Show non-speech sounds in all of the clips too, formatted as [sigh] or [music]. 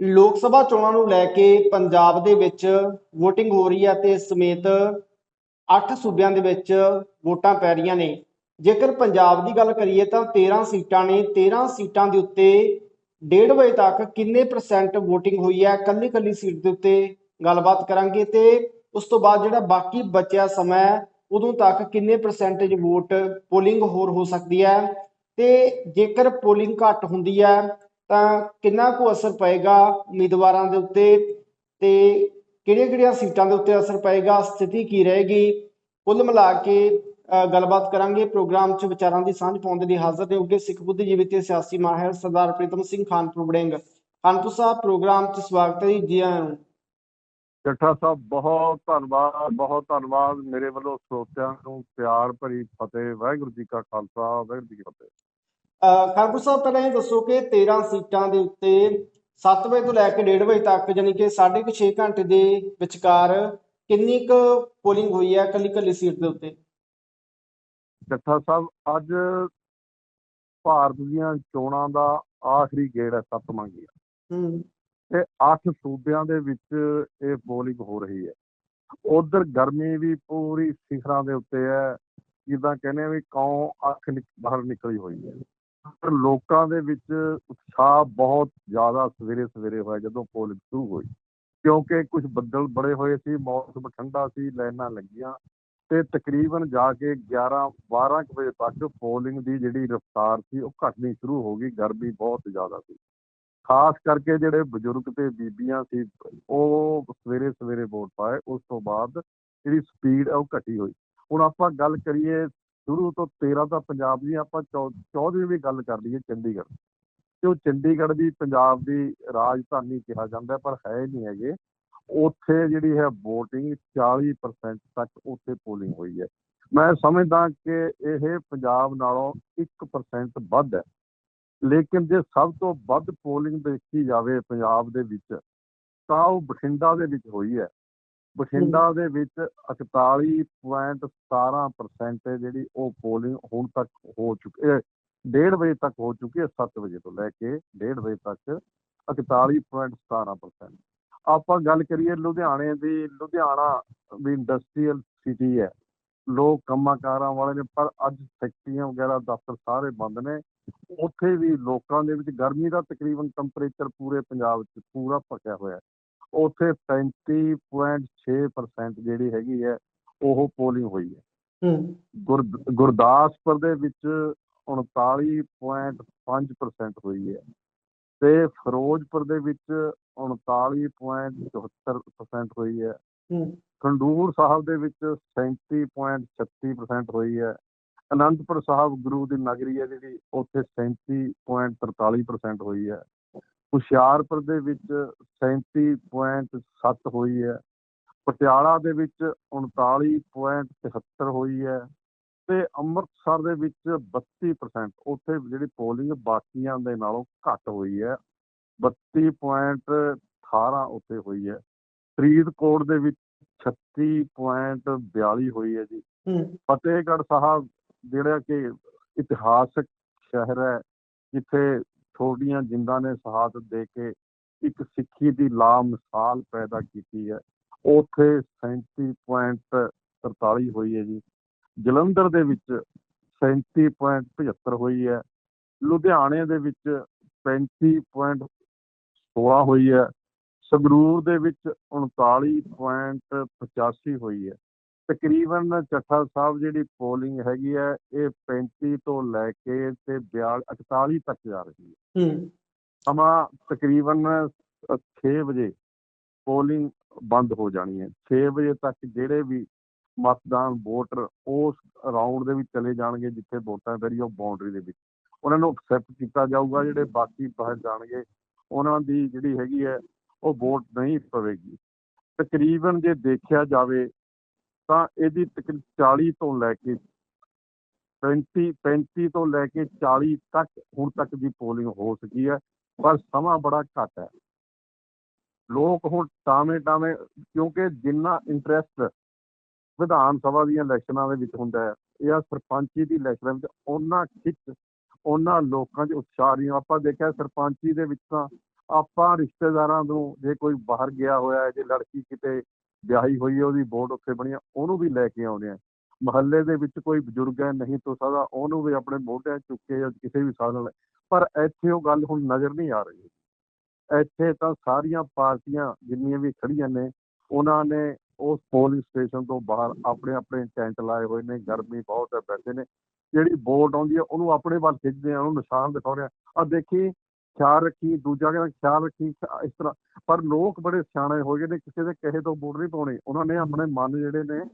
ਲੋਕ ਸਭਾ ਚੋਣਾਂ ਨੂੰ ਲੈ ਕੇ ਪੰਜਾਬ ਦੇ ਵਿੱਚ VOTING ਹੋ ਰਹੀ ਹੈ ਤੇ ਸਮੇਤ 8 ਸੂਬਿਆਂ ਦੇ ਵਿੱਚ ਵੋਟਾਂ ਪੈ ਰਹੀਆਂ ਨੇ। ਜੇਕਰ ਪੰਜਾਬ ਦੀ ਗੱਲ ਕਰੀਏ ਤਾਂ 13 ਸੀਟਾਂ ਨੇ। 13 ਸੀਟਾਂ ਦੇ ਉੱਤੇ 1.5 ਵਜੇ ਤੱਕ ਕਿੰਨੇ ਪਰਸੈਂਟ VOTING ਹੋਈ ਹੈ? ਕੱਲੀ ਕੱਲੀ ਸੀਟ ਦੇ ਉੱਤੇ ਗੱਲਬਾਤ ਕਰਾਂਗੇ ਤੇ ਉਸ ਤੋਂ ਬਾਅਦ ਜਿਹੜਾ ਬਾਕੀ ਬਚਿਆ ਸਮਾਂ ਉਦੋਂ ਤੱਕ ਕਿੰਨੇ ਪਰਸੈਂਟੇਜ ਵੋਟ ਪੋਲਿੰਗ ਹੋਰ ਹੋ ਸਕਦੀ ਹੈ? ਤੇ ਜੇਕਰ ਪੋਲਿੰਗ ਘੱਟ ਹੁੰਦੀ ਹੈ ਤਾਂ ਕਿੰਨਾ ਕੁ ਅਸਰ ਪਏਗਾ ਉਮੀਦਵਾਰਾਂ ਦੇ ਉੱਤੇ ਤੇ ਕਿਹੜੀਆਂ-ਕਿਹੜੀਆਂ ਸੀਟਾਂ ਦੇ ਉੱਤੇ ਅਸਰ ਪਏਗਾ, ਸਥਿਤੀ ਕੀ ਰਹੇਗੀ? ਕੁੱਲ ਮਿਲਾ ਕੇ ਗੱਲਬਾਤ ਕਰਾਂਗੇ ਪ੍ਰੋਗਰਾਮ 'ਚ ਵਿਚਾਰਾਂ ਦੀ ਸਾਂਝ ਪਾਉਣ ਦੇ ਲਈ ਹਾਜ਼ਰ ਨੇ ਉੱਗੇ ਸਿੱਖ ਬੁੱਧੀਜੀਵੀ ਤੇ ਸਿਆਸੀ ਮਾਹਿਰ ਸਰਦਾਰ ਪ੍ਰੀਤਮ ਸਿੰਘ ਖਾਨਪੁਰ ਵੜਿੰਗ। ਖਾਨਪੁਰ ਸਾਹਿਬ, ਪ੍ਰੋਗਰਾਮ 'ਚ ਸਵਾਗਤ ਹੈ ਜੀ ਆਇਆਂ ਨੂੰ। ਜੱਟਾ ਸਾਹਿਬ, ਬਹੁਤ ਧੰਨਵਾਦ ਬਹੁਤ ਧੰਨਵਾਦ ਮੇਰੇ ਵੱਲੋਂ ਸਰੋਤਿਆਂ ਨੂੰ ਪਿਆਰ ਭਰੀ ਫਤਿਹ, ਵਾਹਿਗੁਰੂ ਜੀ ਕਾ ਖਾਲਸਾ, ਵਾਹਿਗੁਰੂ ਜੀ ਕੀ ਫਤਿਹ। ਖਾਨਪੁਰ ਸਾਹਿਬ ਪਹਿਲਾਂ ਇਹ ਦੱਸੋ ਕਿ 13 ਸੀਟਾਂ ਦੇ ਉੱਤੇ 7 ਵਜੇ ਤੋਂ ਲੈ ਕੇ 1:30 ਵਜੇ ਤੱਕ ਯਾਨੀ ਕਿ 6.5 ਘੰਟੇ ਦੇ ਵਿਚਕਾਰ ਕਿੰਨੀ ਕੁ ਪੋਲਿੰਗ ਹੋਈ ਹੈ ਕੱਲੀ ਕੱਲੀ ਸੀਟ ਦੇ ਉੱਤੇ? ਜੱਟਾ ਸਾਹਿਬ ਅੱਜ ਭਾਰਤ ਦੀਆਂ ਚੋਣਾਂ ਦਾ ਆਖਰੀ ਗੇੜ ਹੈ ਸੱਤਵਾਂ ਗੇੜ ਹੂੰ। ਤੇ 8 ਸੂਬਿਆਂ ਦੇ ਵਿੱਚ ਇਹ ਪੋਲਿੰਗ ਹੋ ਰਹੀ ਹੈ। ਉਧਰ ਗਰਮੀ ਵੀ ਪੂਰੀ ਸਿਖਰਾਂ ਦੇ ਉੱਤੇ ਹੈ। ਜਿੱਦਾਂ ਕਹਿੰਦੇ ਆ ਵੀ ਕੌਂ ਅੱਖ ਬਾਹਰ ਨਿਕਲੀ ਹੋਈ ਹੈ। ਪਰ ਲੋਕਾਂ ਦੇ ਵਿੱਚ ਉਤਸ਼ਾਹ ਬਹੁਤ ਜ਼ਿਆਦਾ ਸਵੇਰੇ ਸਵੇਰੇ ਹੋਇਆ ਜਦੋਂ ਪੋਲਿੰਗ ਸ਼ੁਰੂ ਹੋਈ। ਕਿਉਂਕਿ ਕੁਝ ਬੱਦਲ ਬੜੇ ਹੋਏ ਸੀ, ਮੌਸਮ ਠੰਡਾ ਸੀ, ਲਾਈਨਾਂ ਲੱਗੀਆਂ ਤੇ ਤਕਰੀਬਨ ਜਾ ਕੇ 11 12 ਕੁ ਵਜੇ ਤੱਕ ਪੋਲਿੰਗ ਦੀ ਜਿਹੜੀ ਰਫ਼ਤਾਰ ਸੀ ਉਹ ਘਟਣੀ ਸ਼ੁਰੂ ਹੋ ਗਈ, ਗਰਮੀ ਬਹੁਤ ਜ਼ਿਆਦਾ ਸੀ। ਖਾਸ ਕਰਕੇ ਜਿਹੜੇ ਬਜ਼ੁਰਗ ਤੇ ਬੀਬੀਆਂ ਸੀ, ਉਹ ਸਵੇਰੇ ਸਵੇਰੇ ਵੋਟ ਪਾਏ, ਉਸ ਤੋਂ ਬਾਅਦ ਜਿਹੜੀ ਸਪੀਡ ਹੈ ਉਹ ਘਟੀ ਹੋਈ। ਹੁਣ ਆਪਾਂ ਗੱਲ ਕਰੀਏ ਸ਼ੁਰੂ ਤੋਂ 13 ਤਾਂ ਪੰਜਾਬ ਦੀ ਆਪਾਂ 14ਵੀਂ ਵੀ ਗੱਲ ਕਰ ਲਈਏ ਚੰਡੀਗੜ੍ਹ। ਤੇ ਉਹ ਚੰਡੀਗੜ੍ਹ ਦੀ ਪੰਜਾਬ ਦੀ ਰਾਜਧਾਨੀ ਕਿਹਾ ਜਾਂਦਾ ਪਰ ਹੈ ਨਹੀਂ ਹੈਗੇ। ਉੱਥੇ ਜਿਹੜੀ ਹੈ VOTING 40% ਤੱਕ ਉੱਥੇ ਪੋਲਿੰਗ ਹੋਈ ਹੈ। ਮੈਂ ਸਮਝਦਾ ਕਿ ਇਹ ਪੰਜਾਬ ਨਾਲੋਂ 1% ਵੱਧ ਹੈ। ਲੇਕਿਨ ਜੇ ਸਭ ਤੋਂ ਵੱਧ ਪੋਲਿੰਗ ਦੇਖੀ ਜਾਵੇ ਪੰਜਾਬ ਦੇ ਵਿੱਚ, ਤਾਂ ਉਹ ਬਠਿੰਡਾ ਦੇ ਵਿੱਚ ਹੋਈ ਹੈ। ਬਠਿੰਡਾ ਦੇ ਵਿੱਚ 41.17% ਹੈ ਜਿਹੜੀ ਉਹ ਪੋਲਿੰਗ ਹੁਣ ਤੱਕ ਹੋ ਚੁੱਕੀ ਹੈ 1:30 ਵਜੇ ਤੱਕ ਹੋ ਚੁੱਕੀ ਹੈ 7 ਵਜੇ ਤੋਂ ਲੈ ਕੇ 1:30 ਵਜੇ ਤੱਕ 41.17% ਆਪਾਂ ਗੱਲ ਕਰੀਏ ਲੁਧਿਆਣੇ ਦੀ ਲੁਧਿਆਣਾ ਵੀ ਇੰਡਸਟਰੀਅਲ ਸਿਟੀ ਹੈ। ਲੋਕ ਕੰਮਾਂ ਕਾਰਾਂ ਵਾਲੇ ਨੇ ਪਰ ਅੱਜ ਫੈਕਟਰੀਆਂ ਵਗੈਰਾ ਦਫ਼ਤਰ ਸਾਰੇ ਬੰਦ ਨੇ। ਉੱਥੇ ਵੀ ਲੋਕਾਂ ਦੇ ਵਿੱਚ ਗਰਮੀ ਦਾ ਤਕਰੀਬਨ ਟੈਂਪਰੇਚਰ ਪੂਰੇ ਪੰਜਾਬ 'ਚ ਪੂਰਾ ਭਖਿਆ ਹੋਇਆ ਹੈ। ਉੱਥੇ 35.6% ਜਿਹੜੀ ਹੈਗੀ ਹੈ ਉਹ ਪੋਲਿੰਗ ਹੋਈ ਹੈ। ਹੂੰ। ਗੁਰ ਗੁਰਦਾਸਪੁਰ ਦੇ ਵਿੱਚ 39.5% ਹੋਈ ਹੈ ਤੇ ਫਿਰੋਜ਼ਪੁਰ ਦੇ ਵਿੱਚ 39.74% ਹੋਈ ਹੈ। ਹੂੰ। ਖੰਡੂਰ ਸਾਹਿਬ ਦੇ ਵਿੱਚ 37.36% ਹੋਈ ਹੈ। ਅਨੰਦਪੁਰ ਸਾਹਿਬ ਗੁਰੂ ਦੀ ਨਗਰੀ ਹੈ ਜਿਹੜੀ ਉੱਥੇ 37.43% ਹੋਈ ਹੈ। ਹੁਸ਼ਿਆਰਪੁਰ ਦੇ ਵਿੱਚ 37.7 ਹੋਈ ਹੈ। ਪਟਿਆਲਾ ਦੇ ਵਿੱਚ 39.73 ਹੋਈ ਹੈ ਤੇ ਅੰਮ੍ਰਿਤਸਰ ਦੇ ਵਿੱਚ 32% ਉੱਥੇ ਜਿਹੜੀ ਪੋਲਿੰਗ ਬਾਕੀਆਂ ਦੇ ਨਾਲੋਂ ਘੱਟ ਹੋਈ ਹੈ। 32.18 ਉੱਥੇ ਹੋਈ ਹੈ। ਫਰੀਦਕੋਟ ਦੇ ਵਿੱਚ 36.42 ਹੋਈ ਹੈ ਜੀ। ਫਤਿਹਗੜ੍ਹ ਸਾਹਿਬ ਜਿਹੜਾ ਕਿ ਇਤਿਹਾਸਕ ਸ਼ਹਿਰ ਹੈ ਜਿੱਥੇ ਛੋਟੀਆਂ ਜਿੰਦਾਂ ਨੇ ਸ਼ਹਾਦਤ ਦੇ ਕੇ ਇੱਕ ਸਿੱਖੀ ਦੀ ਲਾ ਮਿਸਾਲ ਪੈਦਾ ਕੀਤੀ ਹੈ। ਉੱਥੇ 37.43 ਹੋਈ ਹੈ ਜੀ। ਜਲੰਧਰ ਦੇ ਵਿੱਚ 37.75 ਹੋਈ ਹੈ। ਲੁਧਿਆਣੇ ਦੇ ਵਿੱਚ 35.16 ਹੋਈ ਹੈ। ਸੰਗਰੂਰ ਦੇ ਵਿੱਚ 39.85 ਹੋਈ ਹੈ। ਤਕਰੀਬਨ ਚੱਠਾ ਸਾਹਿਬ ਜਿਹੜੀ ਪੋਲਿੰਗ ਹੈਗੀ ਹੈ ਇਹ 35 ਤੋਂ ਲੈ ਕੇ ਤੇ 42 41 ਤੱਕ ਜਾ ਰਹੀ ਹੈ। ਹੂੰ। ਸਮਾਂ ਤਕਰੀਬਨ 6 ਵਜੇ ਪੋਲਿੰਗ ਬੰਦ ਹੋ ਜਾਣੀ ਹੈ। 6 ਵਜੇ ਤੱਕ ਜਿਹੜੇ ਵੀ ਮਤਦਾਨ ਵੋਟਰ ਉਸ ਰਾਉਂਡ ਦੇ ਵਿੱਚ ਚਲੇ ਜਾਣਗੇ ਜਿੱਥੇ ਵੋਟਾਂ ਪੈ ਉਹ ਬਾਉਂਡਰੀ ਦੇ ਵਿੱਚ। ਉਹਨਾਂ ਨੂੰ ਐਕਸੈਪਟ ਕੀਤਾ ਜਾਊਗਾ ਜਿਹੜੇ ਬਾਕੀ ਬਾਹਰ ਜਾਣਗੇ ਉਹਨਾਂ ਦੀ ਜਿਹੜੀ ਹੈਗੀ ਹੈ ਉਹ ਵੋਟ ਨਹੀਂ ਪਵੇਗੀ। ਤਕਰੀਬਨ ਜੇ ਦੇਖਿਆ ਜਾਵੇ ਤਾਂ ਇਹਦੀ ਤਕਰੀਬਨ 40 ਤੋਂ ਲੈ ਕੇ 35 35 ਤੋਂ ਲੈ ਕੇ 40 ਤੱਕ ਹੁਣ ਤੱਕ ਦੀ ਪੋਲਿੰਗ ਹੋ ਸਕੀ ਹੈ, ਪਰ ਸਮਾਂ ਬੜਾ ਘੱਟ ਹੈ। ਲੋਕ ਹੁਣ ਟਾਵੇਂ ਟਾਵੇਂ, ਕਿਉਂਕਿ ਜਿੰਨਾ ਇੰਟਰਸਟ ਵਿਧਾਨ ਸਭਾ ਦੀਆਂ ਇਲੈਕਸ਼ਨਾਂ ਦੇ ਵਿੱਚ ਹੁੰਦਾ ਹੈ ਜਾਂ ਸਰਪੰਚੀ ਦੀ ਇਲੈਕਸ਼ਨ ਵਿੱਚ ਉਹਨਾਂ ਖਿੱਚ, ਉਹਨਾਂ ਲੋਕਾਂ 'ਚ ਉਤਸ਼ਾਹ ਨਹੀਂ। ਆਪਾਂ ਦੇਖਿਆ ਸਰਪੰਚੀ ਦੇ ਵਿੱਚ ਤਾਂ ਆਪਾਂ ਰਿਸ਼ਤੇਦਾਰਾਂ ਨੂੰ ਜੇ ਕੋਈ ਬਾਹਰ ਗਿਆ ਹੋਇਆ ਹੈ, ਜੇ ਲੜਕੀ ਕਿਤੇ ਵਿਆਹੀ ਹੋਈ ਹੈ, ਉਹਦੀ ਵੋਟ ਉੱਥੇ ਬਣੀ ਹੈ, ਉਹਨੂੰ ਵੀ ਲੈ ਕੇ ਆਉਂਦੇ ਆ। ਮਹੱਲੇ ਦੇ ਵਿੱਚ ਕੋਈ ਬਜ਼ੁਰਗ ਹੈ, ਨਹੀਂ ਤੋਂ ਸਕਦਾ, ਉਹਨੂੰ ਵੀ ਆਪਣੇ ਮੋਢਿਆਂ 'ਤੇ ਚੁੱਕ ਕੇ ਜਾਂ ਕਿਸੇ ਵੀ ਸਾਧਨ ਨਾਲ। ਪਰ ਇੱਥੇ ਉਹ ਗੱਲ ਹੁਣ ਨਜ਼ਰ ਨਹੀਂ ਆ ਰਹੀ। ਇੱਥੇ ਤਾਂ ਸਾਰੀਆਂ ਪਾਰਟੀਆਂ ਜਿੰਨੀਆਂ ਵੀ ਖੜੀਆਂ ਨੇ, ਉਹਨਾਂ ਨੇ ਉਸ ਪੋਲਿੰਗ ਸਟੇਸ਼ਨ ਤੋਂ ਬਾਹਰ ਆਪਣੇ ਆਪਣੇ ਟੈਂਟ ਲਾਏ ਹੋਏ ਨੇ, ਗਰਮੀ ਬਹੁਤ ਹੈ, ਬੈਠੇ ਨੇ। ਜਿਹੜੀ ਵੋਟ ਆਉਂਦੀ ਹੈ, ਉਹਨੂੰ ਆਪਣੇ ਵੱਲ ਖਿੱਚਦੇ ਆ, ਉਹਨੂੰ ਨਿਸ਼ਾਨ ਦਿਖਾਉਂਦੇ ਆ। ਆ ਦੇਖੀ ਖਿਆਲ ਰੱਖੀ ਦੂਜਾ ਕਹਿੰਦਾ ਖਿਆਲ ਰੱਖੀ ਇਸ ਤਰ੍ਹਾਂ। ਪਰ ਲੋਕ ਬੜੇ ਸਿਆਣੇ ਹੋ ਗਏ ਨੇ ਕਿਸੇ ਦੇ ਕਹੇ ਤੋਂ ਵੋਟ ਨਹੀਂ ਪਾਉਣੀ। ਉਹਨਾਂ ਨੇ ਆਪਣੇ ਮਨ ਜਿਹੜੇ ਨੇ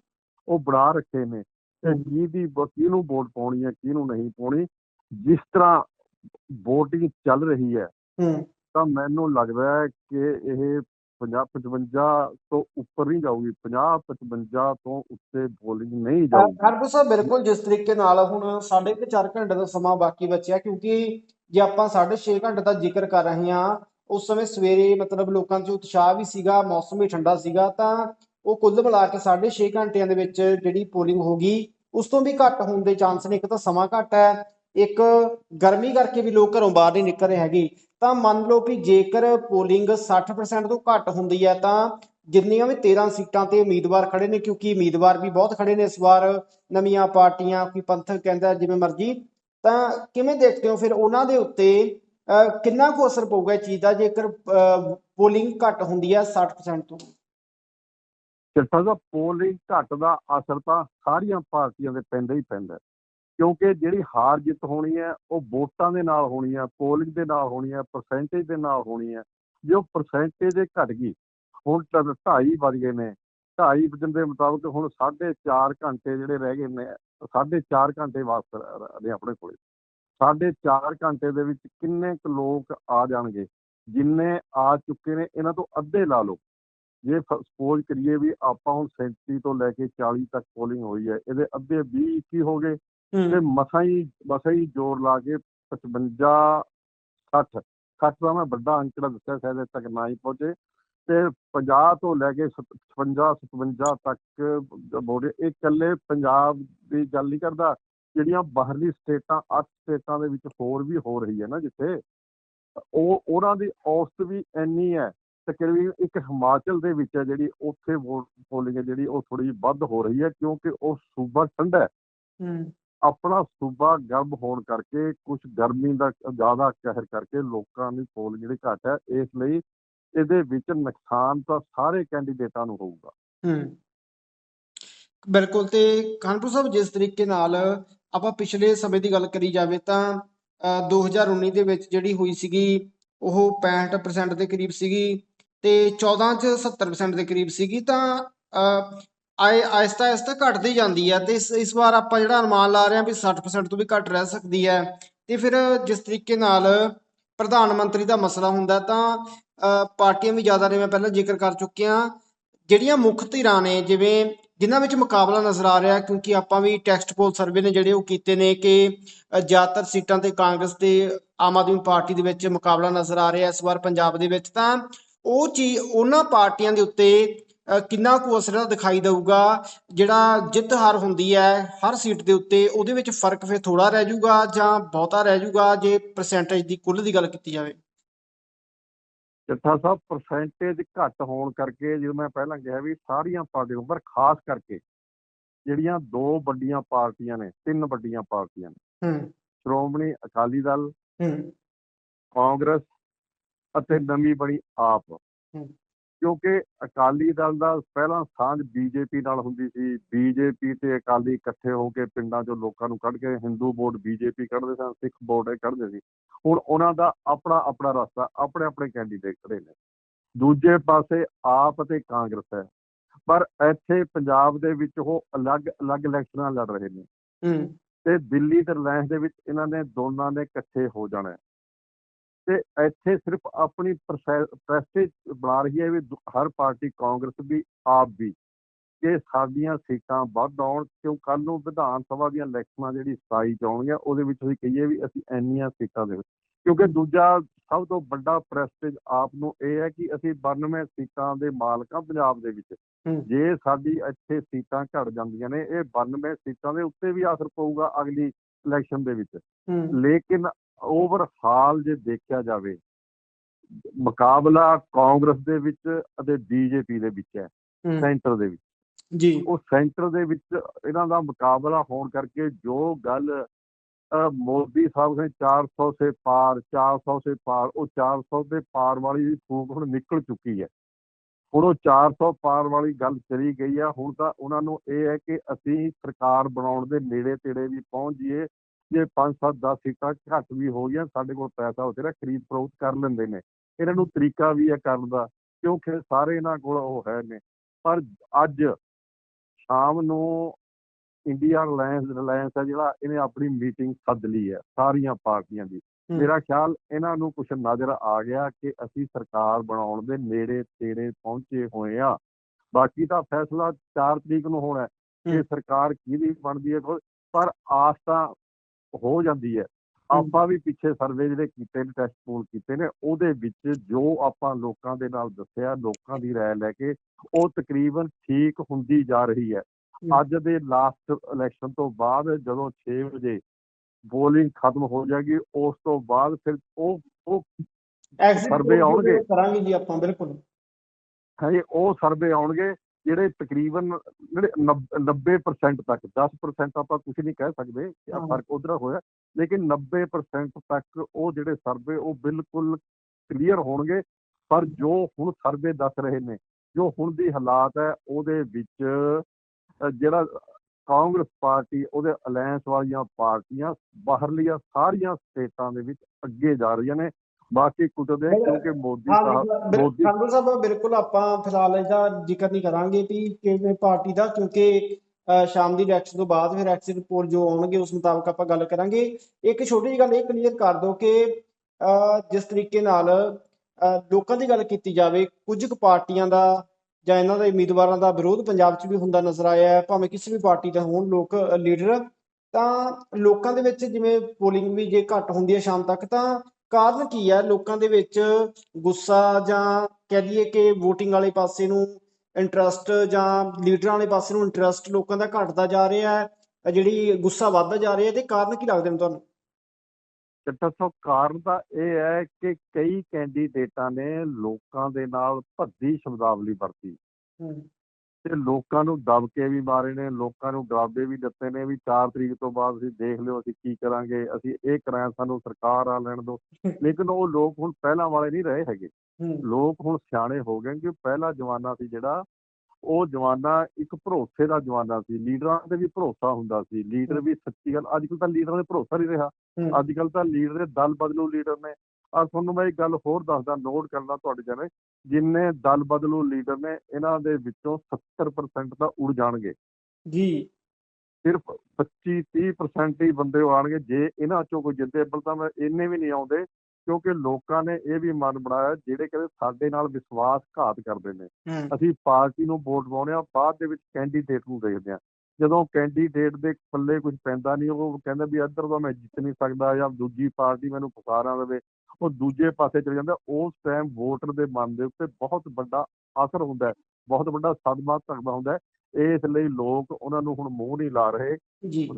ਉਹ ਬਣਾ ਰੱਖੇ ਨੇ। ਤੇ ਕਿਹਦੀ ਵ- ਕਿਹਨੂੰ ਵੋਟ ਪਾਉਣੀ ਹੈ ਕਿਹਨੂੰ ਨਹੀਂ ਪਾਉਣੀ? ਜਿਸ ਤਰ੍ਹਾਂ VOTING ਚੱਲ ਰਹੀ ਹੈ ਤਾਂ ਮੈਨੂੰ ਲੱਗਦਾ ਹੈ ਕਿ ਇਹ 50 55 ਤੋਂ ਉੱਪਰ ਨਹੀਂ ਜਾਊਗੀ। 50 55 ਤੋਂ ਉੱਤੇ ਬੋਲਿੰਗ ਨਹੀਂ ਜਾਊਗੀ। ਹਰਪ੍ਰੀਤ ਸਾਹਿਬ ਬਿਲਕੁਲ ਜਿਸ ਤਰੀਕੇ ਨਾਲ ਹੁਣ ਸਾਢੇ ਕੁ ਚਾਰ ਘੰਟੇ ਦਾ ਸਮਾਂ ਬਾਕੀ ਬਚਿਆ ਕਿਉਂਕਿ ਜੇ ਆਪਾਂ ਸਾਢੇ ਛੇ ਘੰਟੇ ਦਾ ਜ਼ਿਕਰ ਕਰ ਰਹੇ ਹਾਂ, ਉਸ ਸਮੇਂ ਸਵੇਰੇ ਮਤਲਬ ਲੋਕਾਂ 'ਚ ਉਤਸ਼ਾਹ ਵੀ ਸੀਗਾ, ਮੌਸਮ ਵੀ ਠੰਡਾ ਸੀਗਾ, ਤਾਂ ਉਹ ਕੁੱਲ ਮਿਲਾ ਕੇ ਸਾਢੇ ਛੇ ਘੰਟਿਆਂ ਦੇ ਵਿੱਚ ਜਿਹੜੀ ਪੋਲਿੰਗ ਹੋ ਗਈ, ਉਸ ਤੋਂ ਵੀ ਘੱਟ ਹੋਣ ਦੇ ਚਾਂਸ ਨੇ, ਇੱਕ ਤਾਂ ਸਮਾਂ ਘੱਟ ਹੈ, ਇੱਕ ਗਰਮੀ ਕਰਕੇ ਵੀ ਲੋਕ ਘਰੋਂ ਬਾਹਰ ਨਹੀਂ ਨਿਕਲ ਰਹੇ ਹੈਗੇ, ਤਾਂ ਮੰਨ ਲਓ ਵੀ ਜੇਕਰ ਪੋਲਿੰਗ 60% ਤੋਂ ਘੱਟ ਹੁੰਦੀ ਹੈ, ਤਾਂ ਜਿੰਨੀਆਂ ਵੀ 13 ਸੀਟਾਂ ਤੇ ਉਮੀਦਵਾਰ ਖੜੇ ਨੇ, ਕਿਉਂਕਿ ਉਮੀਦਵਾਰ ਵੀ ਬਹੁਤ ਖੜੇ ਨੇ ਇਸ ਵਾਰ, ਨਵੀਆਂ ਪਾਰਟੀਆਂ, ਕੋਈ ਪੰਥਕ ਕਹਿੰਦਾ ਜਿਵੇਂ ਮਰਜ਼ੀ ਤਾਂ ਕਿਵੇਂ ਦੇਖਦੇ ਹੋ? ਫਿਰ ਉਹਨਾਂ ਦੇ ਉੱਤੇ ਕਿੰਨਾ ਕੁ ਅਸਰ ਪਊਗਾ ਚੀਜ਼ ਦਾ? ਜੇਕਰ ਪੋਲਿੰਗ ਘੱਟ ਹੁੰਦੀ ਹੈ 60% ਤੋਂ। ਚਿੱਟਾ ਦਾ ਪੋਲਿੰਗ ਘੱਟ ਦਾ ਅਸਰ ਤਾਂ ਸਾਰੀਆਂ ਪਾਰਟੀਆਂ ਦੇ ਪੈਂਦਾ ਹੀ ਪੈਂਦਾ ਕਿਉਂਕਿ ਜਿਹੜੀ ਹਾਰ ਜਿੱਤ ਹੋਣੀ ਹੈ, ਉਹ ਵੋਟਾਂ ਦੇ ਨਾਲ ਹੋਣੀ ਹੈ ਪੋਲਿੰਗ ਦੇ ਨਾਲ ਹੋਣੀ ਹੈ ਪਰਸੈਂਟੇਜ ਦੇ ਨਾਲ ਹੋਣੀ ਹੈ। ਜੇ ਉਹ ਪਰਸੈਂਟੇਜ ਘਟ ਗਈ, ਹੁਣ ਤਾਂ 2.5 ਵੱਜ ਗਏ ਨੇ। 2.5 ਵਜਣ ਦੇ ਮੁਤਾਬਕ ਹੁਣ 4.5 ਘੰਟੇ ਜਿਹੜੇ ਰਹਿ ਗਏ ਨੇ 4.5 ਘੰਟੇ ਵਾਸਤੇ ਨੇ ਆਪਣੇ ਕੋਲੇ। 4.5 ਘੰਟੇ ਦੇ ਵਿੱਚ ਕਿੰਨੇ ਕੁ ਲੋਕ ਆ ਜਾਣਗੇ? ਜਿੰਨੇ ਆ ਚੁੱਕੇ ਨੇ ਇਹਨਾਂ ਤੋਂ ਅੱਧੇ ਲਾ ਲਓ। ਜੇ ਸਪੋਜ਼ ਕਰੀਏ ਵੀ ਆਪਾਂ ਹੁਣ 37 ਤੋਂ ਲੈ ਕੇ 40 ਤੱਕ ਪੋਲਿੰਗ ਹੋਈ ਹੈ ਇਹਦੇ ਅੱਧੇ 20 21 ਹੋ ਗਏ। ਤੇ ਮਸਾਂ ਹੀ ਮਸਾਂ ਹੀ ਜ਼ੋਰ ਲਾ ਕੇ 55 60 60 ਦਾ ਮੈਂ ਵੱਡਾ ਅੰਕ ਜਿਹੜਾ ਦੱਸਿਆ ਸ਼ਾਇਦ ਤੱਕ ਨਾ ਹੀ ਪਹੁੰਚੇ। ਤੇ 50 ਤੋਂ ਲੈ ਕੇ 56 57 ਤੱਕ ਬੋੜੇ ਇਹ ਇਕੱਲੇ ਪੰਜਾਬ ਦੀ ਗੱਲ ਨਹੀਂ ਕਰਦਾ ਜਿਹੜੀਆਂ ਬਾਹਰਲੀ ਸਟੇਟਾਂ ਅੱਠ ਸਟੇਟਾਂ ਦੇ ਵਿੱਚ ਹੋਰ ਵੀ ਹੋ ਰਹੀ ਹੈ ਨਾ ਜਿੱਥੇ ਉਹ ਉਹਨਾਂ ਦੀ ਔਸਤ ਵੀ ਇੰਨੀ ਹੈ ਤਕਰੀਬਨ ਇੱਕ ਹਿਮਾਚਲ ਦੇ ਵਿੱਚ ਹੈ ਜਿਹੜੀ ਉੱਥੇ ਪੋਲਿੰਗ ਹੈ ਜਿਹੜੀ ਉਹ ਥੋੜੀ ਜਿਹੀ ਵੱਧ ਹੋ ਰਹੀ ਹੈ ਕਿਉਂਕਿ ਉਹ ਸੂਬਾ ਠੰਡਾ ਹੈ। ਹੂੰ। ਆਪਣਾ ਸੂਬਾ ਗਰਮ ਹੋਣ ਕਰਕੇ ਕੁਝ ਗਰਮੀ ਦਾ ਜ਼ਿਆਦਾ ਕਹਿਰ ਕਰਕੇ ਲੋਕਾਂ ਦੀ ਪੋਲ ਜਿਹੜੀ ਘੱਟ ਹੈ ਇਸ ਲਈ ਇਹਦੇ ਵਿੱਚ ਨੁਕਸਾਨ ਤਾਂ ਸਾਰੇ ਕੈਂਡੀਡੇਟਾਂ ਨੂੰ ਹੋਊਗਾ। ਹੂੰ। ਬਿਲਕੁਲ ਤੇ ਕਾਨਪੁਰ ਸਾਹਿਬ ਜਿਸ ਤਰੀਕੇ ਨਾਲ ਆਪਾਂ ਪਿਛਲੇ ਸਮੇਂ ਦੀ ਗੱਲ ਕਰੀ ਜਾਵੇ ਤਾਂ 2019 ਦੇ ਵਿੱਚ ਜਿਹੜੀ ਹੋਈ ਸੀਗੀ ਉਹ 65% ਦੇ ਕਰੀਬ ਸੀਗੀ ਤੇ 14 ਚ 70% ਦੇ ਕਰੀਬ ਸੀਗੀ ਤਾਂ ਅ, ਆਏ ਆਹਿਸਤਾ ਆਹਿਸਤਾ ਘਟਦੀ ਜਾਂਦੀ ਹੈ ਤੇ ਇਸ ਵਾਰ ਆਪਾਂ ਜਿਹੜਾ ਅਨੁਮਾਨ ਲਾ ਰਹੇ ਹਾਂ ਵੀ 60% ਤੋਂ ਵੀ ਘੱਟ ਰਹਿ ਸਕਦੀ ਹੈ ਤੇ ਫਿਰ ਜਿਸ ਤਰੀਕੇ ਨਾਲ ਪ੍ਰਧਾਨ ਮੰਤਰੀ ਦਾ ਮਸਲਾ ਹੁੰਦਾ ਤਾਂ ਪਾਰਟੀਆਂ ਵੀ ਜ਼ਿਆਦਾ ਨੇ, ਮੈਂ ਪਹਿਲਾਂ ਜ਼ਿਕਰ ਕਰ ਚੁੱਕਿਆ। ਜਿਹੜੀਆਂ ਮੁੱਖ ਧਿਰਾਂ ਨੇ, ਜਿਵੇਂ ਜਿਨ੍ਹਾਂ ਵਿੱਚ ਮੁਕਾਬਲਾ ਨਜ਼ਰ ਆ ਰਿਹਾ, ਕਿਉਂਕਿ ਆਪਾਂ ਵੀ ਟੈਕਸਟ ਪੋਲ ਸਰਵੇ ਨੇ ਜਿਹੜੇ ਉਹ ਕੀਤੇ ਨੇ ਕਿ ਜ਼ਿਆਦਾਤਰ ਸੀਟਾਂ ਤੇ ਕਾਂਗਰਸ ਤੇ ਆਮ ਆਦਮੀ ਪਾਰਟੀ ਦੇ ਵਿੱਚ ਮੁਕਾਬਲਾ ਨਜ਼ਰ ਆ ਰਿਹਾ ਇਸ ਵਾਰ ਪੰਜਾਬ ਦੇ ਵਿੱਚ ਤਾਂ। ਉਹ ਚੀਜ਼ ਉਹਨਾਂ ਪਾਰਟੀਆਂ ਦੇ ਉੱਤੇ ਕਿੰਨਾ ਕੁ ਅਸਰ ਦਿਖਾਈ ਦੇਊਗਾ, ਜਿਹੜਾ ਜਿੱਤ ਹਾਰ ਹੁੰਦੀ ਹੈ ਹਰ ਸੀਟ ਦੇ ਉੱਤੇ, ਉਹਦੇ ਵਿੱਚ ਫ਼ਰਕ ਫਿਰ ਥੋੜਾ ਰਹਿ ਜਾਊਗਾ ਜਾਂ ਬਹੁਤਾ ਰਹਿ ਜਾਊਗਾ ਜੇ ਪਰਸੈਂਟੇਜ ਦੀ ਕੁੱਲ ਦੀ ਗੱਲ ਕੀਤੀ ਜਾਵੇ? ਚੱਠਾ ਸਾਹਿਬ ਪਰਸੈਂਟੇਜ ਘੱਟ ਹੋਣ ਕਰਕੇ ਜਿਵੇਂ ਮੈਂ ਪਹਿਲਾਂ ਕਿਹਾ ਵੀ ਸਾਰੀਆਂ ਪਾਰਟੀਆਂ ਪਰ ਖਾਸ ਕਰਕੇ ਜਿਹੜੀਆਂ ਦੋ ਵੱਡੀਆਂ ਪਾਰਟੀਆਂ ਨੇ ਤਿੰਨ ਵੱਡੀਆਂ ਪਾਰਟੀਆਂ ਨੇ ਹੂੰ। ਸ਼੍ਰੋਮਣੀ ਅਕਾਲੀ ਦਲ ਹੂੰ। ਕਾਂਗਰਸ ਅਤੇ ਨਵੀਂ ਬਣੀ ਆਪ। ਕਿਉਂਕਿ ਅਕਾਲੀ ਦਲ ਦਾ ਪਹਿਲਾਂ ਸਾਂਝ ਬੀਜੇਪੀ ਨਾਲ ਹੁੰਦੀ ਸੀ। ਬੀਜੇਪੀ ਤੇ ਅਕਾਲੀ ਇਕੱਠੇ ਹੋ ਕੇ ਪਿੰਡਾਂ 'ਚੋਂ ਲੋਕਾਂ ਨੂੰ ਕੱਢ ਕੇ ਹਿੰਦੂ ਵੋਟ ਬੀਜੇਪੀ ਕੱਢਦੇ ਸਨ ਸਿੱਖ ਵੋਟ ਇਹ ਕੱਢਦੇ ਸੀ। ਹੁਣ ਉਹਨਾਂ ਦਾ ਆਪਣਾ ਆਪਣਾ ਰਸਤਾ ਆਪਣੇ ਆਪਣੇ ਕੈਂਡੀਡੇਟ ਖੜੇ ਨੇ। ਦੂਜੇ ਪਾਸੇ ਆਪ ਅਤੇ ਕਾਂਗਰਸ ਹੈ। ਪਰ ਇੱਥੇ ਪੰਜਾਬ ਦੇ ਵਿੱਚ ਉਹ ਅਲੱਗ-ਅਲੱਗ ਇਲੈਕਸ਼ਨਾਂ ਲੜ ਰਹੇ ਨੇ। ਹੂੰ। ਤੇ ਦਿੱਲੀ ਤੇ ਰਿਲਾਇੰਸ ਦੇ ਵਿੱਚ ਇਹਨਾਂ ਨੇ ਦੋਨਾਂ ਨੇ ਇਕੱਠੇ ਹੋ ਜਾਣਾ। ਤੇ ਇੱਥੇ ਸਿਰਫ ਆਪਣੀ ਪ੍ਰੈਸਟੀਜ ਬਣਾ ਰਹੀ ਹੈ ਵੀ ਹਰ ਪਾਰਟੀ ਕਾਂਗਰਸ ਵੀ ਆਪ ਵੀ। ਕਿ ਸਾਡੀਆਂ ਸੀਟਾਂ ਵੱਧ ਆਉਣ ਕਿਉਂ ਕੱਲ ਨੂੰ ਵਿਧਾਨ ਸਭਾ ਦੀਆਂ ਇਲੈਕਸ਼ਨਾਂ ਜਿਹੜੀ 27 ਚ ਆਉਣਗੀਆਂ ਉਹਦੇ ਵਿੱਚ ਅਸੀਂ ਕਹੀਏ ਵੀ ਅਸੀਂ ਇੰਨੀਆਂ ਸੀਟਾਂ ਦੇ ਕਿਉਂਕਿ ਦੂਜਾ ਸਭ ਤੋਂ ਵੱਡਾ ਪ੍ਰੈਸਟੀਜ ਆਪ ਨੂੰ ਇਹ ਹੈ ਕਿ ਅਸੀਂ 92 ਸੀਟਾਂ ਦੇ ਮਾਲਕ ਹਾਂ ਪੰਜਾਬ ਦੇ ਵਿੱਚ। ਜੇ ਸਾਡੀ ਇੱਥੇ ਸੀਟਾਂ ਘਟ ਜਾਂਦੀਆਂ ਨੇ ਇਹ 92 ਸੀਟਾਂ ਦੇ ਉੱਤੇ ਵੀ ਅਸਰ ਪਊਗਾ ਅਗਲੀ ਇਲੈਕਸ਼ਨ ਦੇ ਵਿੱਚ। ਲੇਕਿਨ ਓਵਰ ਹਾਲ ਜੇ ਦੇਖਿਆ ਜਾਵੇ ਮੁਕਾਬਲਾ ਕਾਂਗਰਸ ਦੇ ਵਿੱਚ ਅਤੇ ਬੀਜੇਪੀ ਦੇ ਵਿੱਚ ਹੈ ਸੈਂਟਰ ਦੇ ਵਿੱਚ। ਜੀ। ਉਹ ਸੈਂਟਰ ਦੇ ਵਿੱਚ ਇਹਨਾਂ ਦਾ ਮੁਕਾਬਲਾ ਹੋਣ ਕਰਕੇ ਜੋ ਗੱਲ ਮੋਦੀ ਸਾਹਿਬ ਨੇ 400 ਸੇ ਪਾਰ 400 ਸੇ ਪਾਰ ਉਹ 400 ਦੇ ਪਾਰ ਵਾਲੀ ਵੀ ਫੂਕ ਹੁਣ ਨਿਕਲ ਚੁੱਕੀ ਹੈ। ਹੁਣ ਉਹ 400 ਪਾਰ ਵਾਲੀ ਗੱਲ ਚਲੀ ਗਈ ਆ ਹੁਣ ਤਾਂ ਉਹਨਾਂ ਨੂੰ ਇਹ ਹੈ ਕਿ ਅਸੀਂ ਸਰਕਾਰ ਬਣਾਉਣ ਦੇ ਨੇੜੇ ਤੇੜੇ ਵੀ ਪਹੁੰਚ ਜਾਈਏ ਜੇ 5 7 10 ਸੀਟਾਂ ਘੱਟ ਵੀ ਹੋ ਗਈਆਂ ਸਾਡੇ ਕੋਲ ਪੈਸਾ ਹੋ ਤੇਰਾ ਖਰੀਦ ਫਰੋਖਤ ਕਰ ਲੈਂਦੇ ਨੇ ਇਹਨਾਂ ਨੂੰ ਤਰੀਕਾ ਵੀ ਹੈ ਕਰਨ ਦਾ ਕਿਉਂਕਿ ਸਾਰੇ ਇਹਨਾਂ ਕੋਲ ਉਹ ਹੈ ਨੇ ਪਰ ਅੱਜ ਸ਼ਾਮ ਨੂੰ ਇੰਡੀਆ ਰਿਲਾਇੰਸ ਰਿਲਾਇੰਸ ਹੈ ਜਿਹੜਾ ਇਹਨੇ ਆਪਣੀ ਮੀਟਿੰਗ ਸੱਦ ਲਈ ਹੈ ਸਾਰੀਆਂ ਪਾਰਟੀਆਂ ਦੀ। ਮੇਰਾ ਖਿਆਲ ਇਹਨਾਂ ਨੂੰ ਕੁਝ ਨਜ਼ਰ ਆ ਗਿਆ ਕਿ ਅਸੀਂ ਸਰਕਾਰ ਬਣਾਉਣ ਦੇ ਨੇੜੇ ਤੇੜੇ ਪਹੁੰਚੇ ਹੋਏ ਆ ਬਾਕੀ ਤਾਂ ਫੈਸਲਾ 4 ਤਰੀਕ ਨੂੰ ਹੋਣਾ ਹੈ ਕਿ। ਸਰਕਾਰ ਕਿਹਦੀ ਬਣਦੀ ਹੈ। ਪਰ ਆਸ ਤਾਂ ਹੋ ਜਾਂਦੀ ਹੈ ਆਪਾਂ ਵੀ ਪਿੱਛੇ ਸਰਵੇ ਜਿਹੜੇ ਕੀਤੇ ਨੇ ਟੈਸਟ ਪੋਲ ਕੀਤੇ ਨੇ ਉਹਦੇ ਵਿੱਚ ਜੋ ਆਪਾਂ ਲੋਕਾਂ ਦੇ ਨਾਲ ਦੱਸਿਆ ਲੋਕਾਂ ਦੀ رائے ਲੈ ਕੇ ਉਹ ਤਕਰੀਬਨ ਠੀਕ ਹੁੰਦੀ ਜਾ ਰਹੀ ਹੈ ਹੂੰ। ਅੱਜ ਦੇ ਲਾਸਟ ਇਲੈਕਸ਼ਨ ਤੋਂ ਬਾਅਦ ਜਦੋਂ 6 ਵਜੇ ਬੋਲਿੰਗ ਖਤਮ ਹੋ ਜਾਏਗੀ ਉਸ ਤੋਂ ਬਾਅਦ ਫਿਰ ਉਹ ਉਹ ਐਗਜ਼ਿਟ ਸਰਵੇ ਆਉਣਗੇ। ਕਰਾਂਗੇ ਜੀ ਆਪਾਂ ਬਿਲਕੁਲ ਹਜੇ ਉਹ ਸਰਵੇ ਆਉਣਗੇ ਜਿਹੜੇ ਤਕਰੀਬਨ ਜਿਹੜੇ 90% ਤੱਕ 10% ਆਪਾਂ ਕੁਝ ਨਹੀਂ ਕਹਿ ਸਕਦੇ ਕਿ ਹਾਂ। ਫ਼ਰਕ ਉਧਰ ਹੋਇਆ ਲੇਕਿਨ 90% ਤੱਕ ਉਹ ਜਿਹੜੇ ਸਰਵੇ ਉਹ ਬਿਲਕੁਲ ਕਲੀਅਰ ਹੋਣਗੇ ਪਰ ਜੋ ਹੁਣ ਸਰਵੇ ਦੱਸ ਰਹੇ ਨੇ ਜੋ ਹੁਣ ਦੀ ਹਾਲਾਤ ਹੈ ਉਹਦੇ ਵਿੱਚ ਜਿਹੜਾ ਕਾਂਗਰਸ ਪਾਰਟੀ ਉਹਦੇ ਅਲਾਈਅੰਸ ਵਾਲੀਆਂ ਪਾਰਟੀਆਂ ਬਾਹਰਲੀਆਂ ਸਾਰੀਆਂ ਸਟੇਟਾਂ ਦੇ ਵਿੱਚ ਅੱਗੇ ਜਾ ਰਹੀਆਂ ਨੇ ਬਾਕੀ ਕੁੱਟਦੇ ਕਿਉਂਕਿ ਮੋਦੀ ਸਾਹਿਬ ਮੋਦੀ ਖਾਲਸਾ ਸਾਹਿਬ ਬਿਲਕੁਲ ਆਪਾਂ ਫਿਲਹਾਲ ਇਹਦਾ ਜ਼ਿਕਰ ਨਹੀਂ ਕਰਾਂਗੇ ਵੀ ਕਿਵੇਂ ਪਾਰਟੀ ਦਾ ਕਿਉਂਕਿ ਸ਼ਾਮ ਦੀ ਇਲੈਕਸ਼ਨ ਤੋਂ ਬਾਅਦ ਫਿਰ ਐਗਜ਼ਿਟ ਪੋਲ ਜੋ ਆਉਣਗੇ ਉਸ ਮੁਤਾਬਕ ਆਪਾਂ ਗੱਲ ਕਰਾਂਗੇ। ਇੱਕ ਛੋਟੀ ਜਿਹੀ ਗੱਲ ਇਹ ਕਲੀਅਰ ਕਰ ਦਿਓ ਕਿ ਜਿਸ ਤਰੀਕੇ ਨਾਲ ਲੋਕਾਂ ਦੀ ਗੱਲ ਕੀਤੀ ਜਾਵੇ ਕੁਝ ਕੁ ਪਾਰਟੀਆਂ ਦਾ ਜਾਂ ਇਹਨਾਂ ਦੇ ਉਮੀਦਵਾਰਾਂ ਦਾ ਵਿਰੋਧ ਪੰਜਾਬ 'ਚ ਵੀ ਹੁੰਦਾ ਨਜ਼ਰ ਆਇਆ ਹੈ ਭਾਵੇਂ ਕਿਸੇ ਵੀ ਪਾਰਟੀ ਦਾ ਹੋਣ ਲੋਕ ਲੀਡਰ ਤਾਂ ਲੋਕਾਂ ਦੇ ਵਿੱਚ ਜਿਵੇਂ ਪੋਲਿੰਗ ਵੀ ਜੇ ਘੱਟ ਹੁੰਦੀ ਹੈ ਸ਼ਾਮ ਤੱਕ ਤਾਂ ਕਾਰਨ ਕੀ ਹੈ ਲੋਕਾਂ ਦੇ ਵਿੱਚ ਗੁੱਸਾ ਜਾਂ ਕਹਿ ਦਈਏ ਕਿ VOTING ਵਾਲੇ ਪਾਸੇ ਨੂੰ ਇੰਟਰਸਟ ਜਾਂ ਲੀਡਰਾਂ ਵਾਲੇ ਪਾਸੇ ਨੂੰ ਇੰਟਰਸਟ ਲੋਕਾਂ ਦਾ ਘਟਦਾ ਜਾ ਰਿਹਾ ਹੈ ਜਿਹੜੀ ਗੁੱਸਾ ਵੱਧਦਾ ਜਾ ਰਿਹਾ ਹੈ ਤੇ ਕਾਰਨ ਕੀ ਲੱਗਦੇ ਨੇ ਤੁਹਾਨੂੰ? ਚੱਟਾ ਸਾਹਿਬ ਕਾਰਨ ਤਾਂ ਇਹ ਹੈ ਕਿ ਕਈ ਕੈਂਡੀਡੇਟਾਂ ਨੇ ਲੋਕਾਂ ਦੇ ਨਾਲ ਭੱਦੀ ਸ਼ਬਦਾਵਲੀ ਵਰਤੀ। ਤੇ ਲੋਕਾਂ ਨੂੰ ਦਬ ਕੇ ਵੀ ਮਾਰੇ ਨੇ ਲੋਕਾਂ ਨੂੰ ਡਰਾਵੇ ਵੀ ਦਿੱਤੇ ਨੇ ਵੀ 4 ਤਰੀਕ ਤੋਂ ਬਾਅਦ ਅਸੀਂ ਦੇਖ ਲਿਓ ਅਸੀਂ ਕੀ ਕਰਾਂਗੇ ਅਸੀਂ ਇਹ ਕਰਾਇਆ ਸਾਨੂੰ ਸਰਕਾਰ ਆ ਲੈਣ ਦਿਓ [laughs] ਲੇਕਿਨ ਉਹ ਲੋਕ ਹੁਣ ਪਹਿਲਾਂ ਵਾਲੇ ਨਹੀਂ ਰਹੇ ਹੈਗੇ। ਲੋਕ ਹੁਣ ਸਿਆਣੇ ਹੋ ਗਏ ਕਿ ਪਹਿਲਾ ਜ਼ਮਾਨਾ ਸੀ ਜਿਹੜਾ ਉਹ ਜ਼ਮਾਨਾ ਇੱਕ ਭਰੋਸੇ ਦਾ ਜ਼ਮਾਨਾ ਸੀ ਲੀਡਰਾਂ ਤੇ ਵੀ ਭਰੋਸਾ ਹੁੰਦਾ ਸੀ। ਲੀਡਰ ਵੀ ਸੱਚੀ ਗੱਲ ਅੱਜ ਕੱਲ੍ਹ ਤਾਂ ਲੀਡਰਾਂ ਤੇ ਭਰੋਸਾ ਨਹੀਂ ਰਿਹਾ। ਅੱਜ ਕੱਲ੍ਹ ਤਾਂ ਲੀਡਰ ਦੇ ਦਲ ਬਦਲੂ ਲੀਡਰ ਨੇ। ਆ ਤੁਹਾਨੂੰ ਮੈਂ ਇੱਕ ਗੱਲ ਹੋਰ ਦੱਸਦਾ ਨੋਟ ਕਰਨਾ ਤੁਹਾਡੇ ਜਾਨੇ ਜਿੰਨੇ ਦਲ ਬਦਲੂ ਲੀਡਰ ਨੇ ਇਹਨਾਂ ਦੇ ਵਿੱਚੋਂ 70% ਤਾਂ ਉੜ ਜਾਣਗੇ। ਜੀ। ਸਿਰਫ 25 30% ਹੀ ਬੰਦੇ ਆਣਗੇ ਜੇ ਇਹਨਾਂ ਚੋਂ ਕੋਈ ਜਿੱਦੇ ਅੱਬਲ ਤਾਂ ਮੈਂ ਇੰਨੇ ਵੀ ਨਹੀਂ ਆਉਂਦੇ ਕਿਉਂਕਿ ਲੋਕਾਂ ਨੇ ਇਹ ਵੀ ਮਨ ਬਣਾਇਆ ਜਿਹੜੇ ਕਹਿੰਦੇ ਸਾਡੇ ਨਾਲ ਵਿਸ਼ਵਾਸ ਘਾਤ ਕਰਦੇ ਨੇ। ਅਸੀਂ ਪਾਰਟੀ ਨੂੰ ਵੋਟ ਪਾਉਂਦੇ ਆ ਬਾਅਦ ਦੇ ਵਿੱਚ ਕੈਂਡੀਡੇਟ ਨੂੰ ਦੇਖਦੇ ਆ ਜਦੋਂ ਕੈਂਡੀਡੇਟ ਦੇ ਪੱਲੇ ਕੁਝ ਪੈਂਦਾ ਨਹੀਂ ਉਹ ਕਹਿੰਦਾ ਵੀ ਇੱਧਰ ਤਾਂ ਮੈਂ ਜਿੱਤ ਨਹੀਂ ਸਕਦਾ ਜਾਂ ਦੂਜੀ ਪਾਰਟੀ ਮੈਨੂੰ ਫਸਾਰਾ ਦੇਵੇ ਉਹ ਦੂਜੇ ਪਾਸੇ ਚਲੇ ਜਾਂਦਾ ਉਸ ਟਾਈਮ ਵੋਟਰ ਦੇ ਮਨ ਦੇ ਉੱਤੇ ਬਹੁਤ ਵੱਡਾ ਅਸਰ ਹੁੰਦਾ ਹੈ ਬਹੁਤ ਵੱਡਾ ਸਦਮਾ ਧੱਕਦਾ ਹੁੰਦਾ ਹੈ ਇਸ ਲਈ ਲੋਕ ਉਹਨਾਂ ਨੂੰ ਹੁਣ ਮੂੰਹ ਨਹੀਂ ਲਾ ਰਹੇ ਜੀ।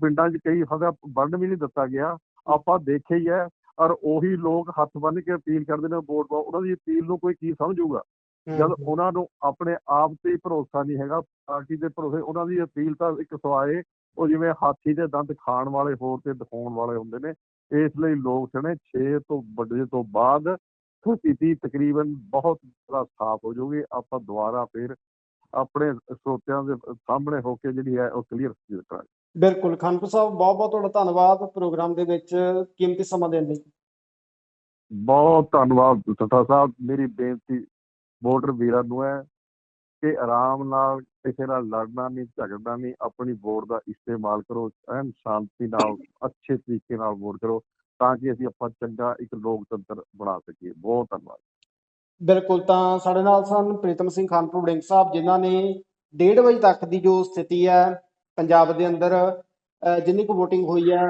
ਪਿੰਡਾਂ 'ਚ ਕਈ ਹਦਾ ਬਣਨ ਵੀ ਨਹੀਂ ਦਿੱਤਾ ਗਿਆ ਆਪਾਂ ਦੇਖਿਆ ਹੀ ਹੈ ਔਰ ਉਹੀ ਲੋਕ ਹੱਥ ਬੰਨ੍ਹ ਕੇ ਅਪੀਲ ਕਰਦੇ ਨੇ ਵੋਟ ਪਾਓ ਉਹਨਾਂ ਦੀ ਅਪੀਲ ਨੂੰ ਕੋਈ ਕੀ ਸਮਝੂਗਾ? ਜਦ ਉਹਨਾਂ ਨੂੰ ਆਪਣੇ ਆਪ ਤੇ ਹੀ ਭਰੋਸਾ ਨਹੀਂ ਹੈਗਾ ਪਾਰਟੀ ਦੇ ਭਰੋਸੇ ਉਹਨਾਂ ਦੀ ਅਪੀਲ ਤਾਂ ਇੱਕ ਸਵਾਏ ਉਹ ਜਿਵੇਂ ਹਾਥੀ ਦੇ ਦੰਦ ਖਾਣ ਵਾਲੇ ਹੋਰ ਤੇ ਦਿਖਾਉਣ ਵਾਲੇ ਹੁੰਦੇ ਨੇ ਇਸ ਲਈ ਲੋਕ ਸਣੇ 6 ਤੋਂ ਵੱਡੇ ਤੋਂ ਬਾਅਦ ਸਥਿਤੀ ਤਕਰੀਬਨ ਬਹੁਤ ਜ਼ਿਆਦਾ ਸਾਫ਼ ਹੋ ਜਾਊਗੀ ਆਪਾਂ ਦੁਬਾਰਾ ਫਿਰ ਆਪਣੇ ਸਰੋਤਿਆਂ ਦੇ ਸਾਹਮਣੇ ਹੋ ਕੇ ਜਿਹੜੀ ਹੈ ਉਹ ਕਲੀਅਰ ਕਰਾਂਗੇ। ਬਿਲਕੁਲ ਖਾਨਪੁਰ ਸਾਹਿਬ ਬਹੁਤ ਬਹੁਤ ਤੁਹਾਡਾ ਧੰਨਵਾਦ ਪ੍ਰੋਗਰਾਮ ਦੇ ਵਿੱਚ ਕੀਮਤੀ ਸਮਾਂ ਦੇਣ ਲਈ। ਬਹੁਤ ਧੰਨਵਾਦ ਸੱਤਾ ਸਾਹਿਬ ਮੇਰੀ ਬੇਨਤੀ ਵੋਟਰ ਵੀਰਾਂ ਨੂੰ ਹੈ ਕਿ ਆਰਾਮ ਨਾਲ ਕਿਸੇ ਨਾਲ ਲੜਨਾ ਨਹੀਂ, ਝਗੜਨਾ ਨਹੀਂ, ਆਪਣੀ ਵੋਟ ਦਾ ਇਸਤੇਮਾਲ ਕਰੋ, ਐਨ ਸ਼ਾਂਤੀ ਨਾਲ, ਅੱਛੇ ਤਰੀਕੇ ਨਾਲ ਵੋਟ ਕਰੋ ਤਾਂ ਕਿ ਅਸੀਂ ਆਪਾਂ ਚੰਗਾ ਇੱਕ ਲੋਕਤੰਤਰ ਬਣਾ ਸਕੀਏ। ਬਹੁਤ ਧੰਨਵਾਦ। ਬਿਲਕੁਲ, ਤਾਂ ਸਾਡੇ ਨਾਲ ਸਨ ਪ੍ਰੀਤਮ ਸਿੰਘ ਖਾਨਪੁਰ ਵੜਿੰਗ ਸਾਹਿਬ, ਜਿਨ੍ਹਾਂ ਨੇ 1:30 ਵਜੇ ਤੱਕ ਦੀ ਜੋ ਸਥਿਤੀ ਹੈ ਪੰਜਾਬ ਦੇ ਅੰਦਰ ਜਿੰਨੀ ਕੁ VOTING ਹੋਈ ਹੈ,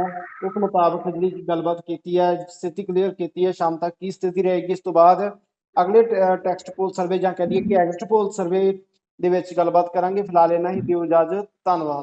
ਉਸ ਮੁਤਾਬਕ ਜਿਹੜੀ ਗੱਲਬਾਤ ਕੀਤੀ ਹੈ, ਸਥਿਤੀ ਕਲੀਅਰ ਕੀਤੀ ਹੈ, ਸ਼ਾਮ ਤੱਕ ਕੀ ਸਥਿਤੀ ਰਹੇਗੀ, ਇਸ ਤੋਂ ਬਾਅਦ ਅਗਲੇ ਟੈਕਸਟ ਪੋਲ ਸਰਵੇ ਜਾਂ ਕਹ ਲਈਏ ਕਿ ਐਗਜ਼ਿਟ ਪੋਲ ਸਰਵੇ ਦੇ ਵਿੱਚ ਗੱਲਬਾਤ ਕਰਾਂਗੇ। ਫਿਲਹਾਲ ਇਹਨਾਂ ਹੀ, ਦਿਓ ਇਜਾਜ਼ਤ, ਧੰਨਵਾਦ।